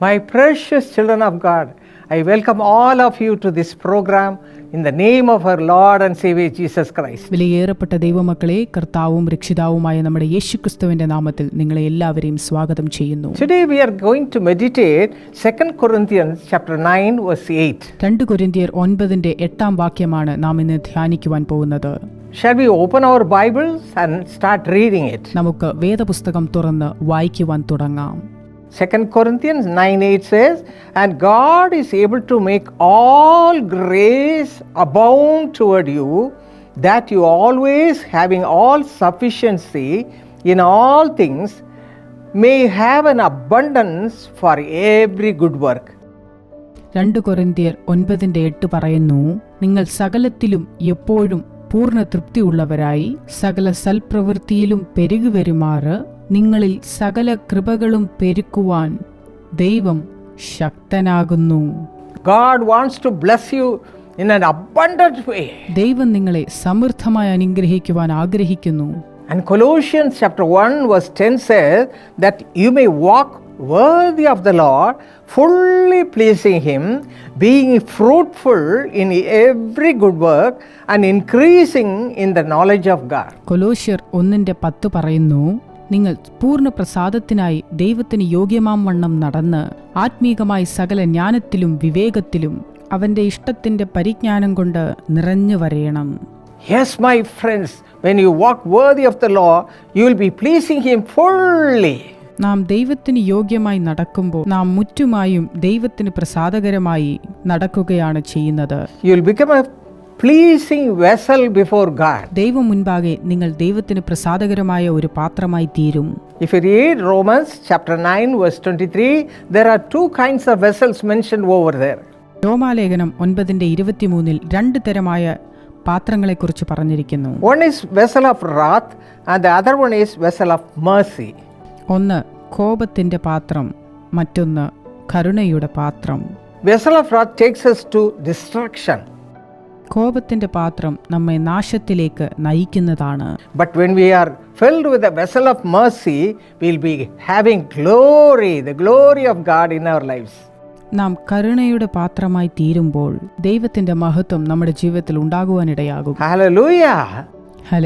My precious children of God, I welcome all of you to this program in the name of our Lord and Savior Jesus Christ. വിലയേറപ്പെട്ട ദൈവമക്കളെ കർത്താവും രക്ഷിതാവുമായ നമ്മുടെ യേശുക്രിസ്തുവിന്റെ നാമത്തിൽ നിങ്ങളെ എല്ലാവരെയും സ്വാഗതം ചെയ്യുന്നു Today we are going to meditate 2 Corinthians chapter 9 verse 8. രണ്ട് കൊരിന്തിയർ ഒൻപതിന്റെ എട്ടാം വാക്യമാണ് നാം ഇന്ന് ധ്യാനിക്കുവാൻ പോകുന്നത് Shall we open our Bibles and start reading it? നമുക്ക് വേദപുസ്തകം തുറന്ന് വായിക്കുവാൻ തുടങ്ങാം 2 Corinthians 9 8 says, And God is able to make all grace abound toward you, that you always, having all sufficiency in all things, may have an abundance for every good work. രണ്ട് കൊറിന്തിയർ ഒൻപതിന്റെ എട്ട് പറയുന്നു നിങ്ങൾ സകലത്തിലും എപ്പോഴും പൂർണ തൃപ്തിയുള്ളവരായി സകല സൽപ്രവൃത്തിയിലും പെരുകുവരുമാറ് നിങ്ങളിൽ സകല കൃപകളും പെരുക്കുവാൻ ദൈവം ശക്തനാകുന്നു God wants to bless you in an abundant way. ദൈവം നിങ്ങളെ സമൃദ്ധമായി അനുഗ്രഹിക്കുവാൻ ആഗ്രഹിക്കുന്നു And Colossians chapter 1 verse 10 says that you may walk worthy of the Lord, fully pleasing Him, being fruitful in every good work and increasing in the knowledge of God. കൊലോഷ്യർ ഒന്നിന്റെ പത്ത് പറയുന്നു നിങ്ങൾ പൂർണ പ്രസാദത്തിനായി ദൈവത്തിന് യോഗ്യമാം വണ്ണം നടന്ന് ആത്മീകമായി സകല ജ്ഞാനത്തിലും വിവേകത്തിലും അവന്റെ ഇഷ്ടത്തിന്റെ പരിജ്ഞാനം കൊണ്ട് നിറഞ്ഞു വരയണം. Yes my friends when you walk worthy of the Lord you will be pleasing him fully നാം ദൈവത്തിന് യോഗ്യമായി നടക്കുമ്പോൾ നാം മുറ്റുമായും ദൈവത്തിന് പ്രസാദകരമായി നടക്കുകയാണ് ചെയ്യുന്നത്. You will become a pleasing vessel before God. ദൈവം മുൻപാകെ നിങ്ങൾ ദൈവത്തിന് പ്രസാദകരമായ ഒരു പാത്രമായി തീരും If you read Romans chapter 9, verse 23, there are two kinds of vessels mentioned over there. രോമാലേഖനം ഒൻപതിന്റെ ഇരുപത്തിമൂന്നിൽ രണ്ട് തരമായ പാത്രങ്ങളെക്കുറിച്ച് പറഞ്ഞിരിക്കുന്നു One is vessel of wrath, and the other one is vessel of mercy. ഒന്ന് കോപത്തിന്റെ പാത്രം മറ്റൊന്ന് കരുണയുടെ പാത്രം Vessel of wrath takes us to destruction. കോപത്തിന്റെ പാത്രം നമ്മെ നാശത്തിലേക്ക് നയിക്കുന്നതാണ് But when we are filled with the vessel of mercy, we'll be having glory, the glory of God in our lives. നാം കരുണയുടെ പാത്രമായി തീരുമ്പോൾ ദൈവത്തിന്റെ മഹത്വം നമ്മുടെ ജീവിതത്തിൽ ഉണ്ടാകുവാനിടയാകും Hallelujah!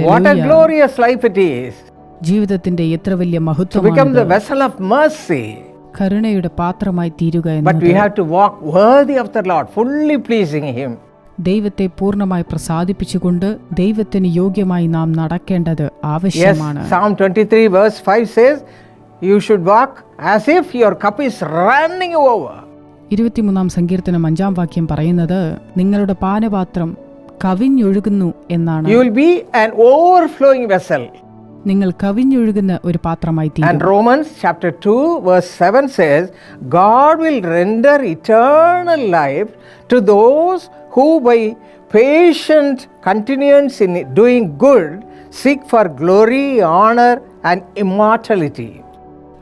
What a glorious life it is ജീവിതത്തിന്റെ എത്ര വലിയ to become the vessel of mercy. കരുണയുടെ പാത്രമായി തീരുക But എന്നത് we have to walk worthy of the Lord, fully pleasing Him. ദൈവത്തെ പൂർണമായി പ്രസാദിപ്പിച്ചുകൊണ്ട് ദൈവത്തിന് യോഗ്യമായി നാം നടക്കേണ്ടത് ആവശ്യമാണ് Psalm 23, verse 5 says, You should walk as if your cup is running over. ഇരുപത്തിമൂന്നാം സങ്കീർത്തനം അഞ്ചാം വാക്യം പറയുന്നത് നിങ്ങളുടെ പാനപാത്രം കവിഞ്ഞൊഴുകുന്നു എന്നാണ് You will be an overflowing vessel. നിങ്ങൾ കവിഞ്ഞൊഴുകുന്ന ഒരു പാത്രമായി തീരും And Romans chapter 2, verse 7 says, God will render eternal life to those who, by patient continuance in doing good, seek for glory, honor, and immortality.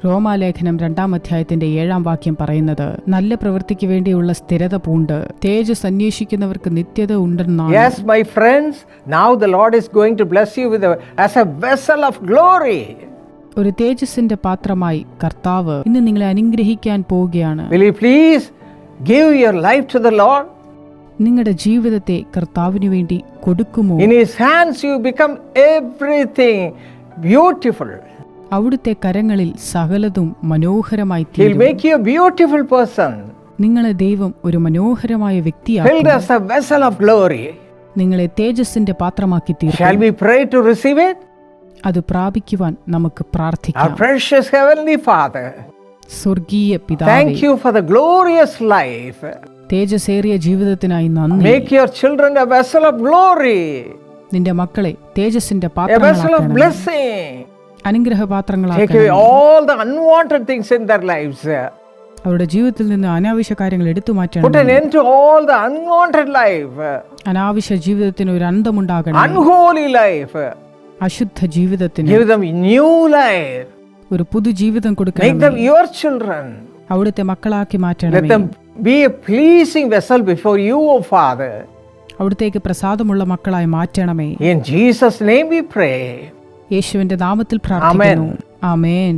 റോമാലേഖനം രണ്ടാം അധ്യായത്തിന്റെ ഏഴാം വാക്യം പറയുന്നത് നല്ല പ്രവൃത്തിക്ക് വേണ്ടിയുള്ള സ്ഥിരത പൂണ്ട് തേജസ് അന്വേഷിക്കുന്നവർക്ക് നിത്യത ഉണ്ടെന്നാണ് Yes, my friends, now the Lord is going to bless you with a, as a vessel of glory. ഒരു തേജസ്സിന്റെ പാത്രമായി കർത്താവ് ഇന്ന് നിങ്ങളെ അനുഗ്രഹിക്കാൻ പോവുകയാണ് Will you please give your life to the Lord? നിങ്ങളുടെ ജീവിതത്തെ കർത്താവിന് വേണ്ടി കൊടുക്കുമോ In His hands, you become everything beautiful. അവിടുത്തെ കരങ്ങളിൽ സകലതും മനോഹരമായി He'll തീരും make you a beautiful person, നിങ്ങളെ ദൈവം ഒരു മനോഹരമായ filled വ്യക്തിയാക്കും as a vessel of glory. നിങ്ങളെ തേജസ്സിന്റെ പാത്രമാക്കി തീർക്കും Shall we pray to receive it? അത് പ്രാപിക്കുവാൻ നമുക്ക് Our പ്രാർത്ഥിക്കാം precious Heavenly Father, സ്വർഗീയ പിതാവേ thank you for the glorious life. തേജസേറിയ ജീവിതത്തിനായി നന്ദി. നിന്റെ മക്കളെ തേജസിന്റെ അനുഗ്രഹപാത്രങ്ങളാക്കി അവരുടെ ജീവിതത്തിൽ നിന്ന് അനാവശ്യ കാര്യങ്ങൾ എടുത്തു അനാവശ്യ ജീവിതത്തിന് ഒരു അന്തമുണ്ടാകണം അശുദ്ധ ജീവിതത്തിന് ഒരു പുതു ജീവിതം കൊടുക്കണം അവിടുത്തെ മക്കളാക്കി മാറ്റണം മാറ്റണമേ them be a pleasing vessel before you, O Father. അവിടുത്തേക്ക് പ്രസാദമുള്ള മക്കളായി മാറ്റണമേ In Jesus' name we pray. യേശുവിന്റെ നാമത്തിൽ പ്രാർത്ഥിക്കുന്നു ആമേൻ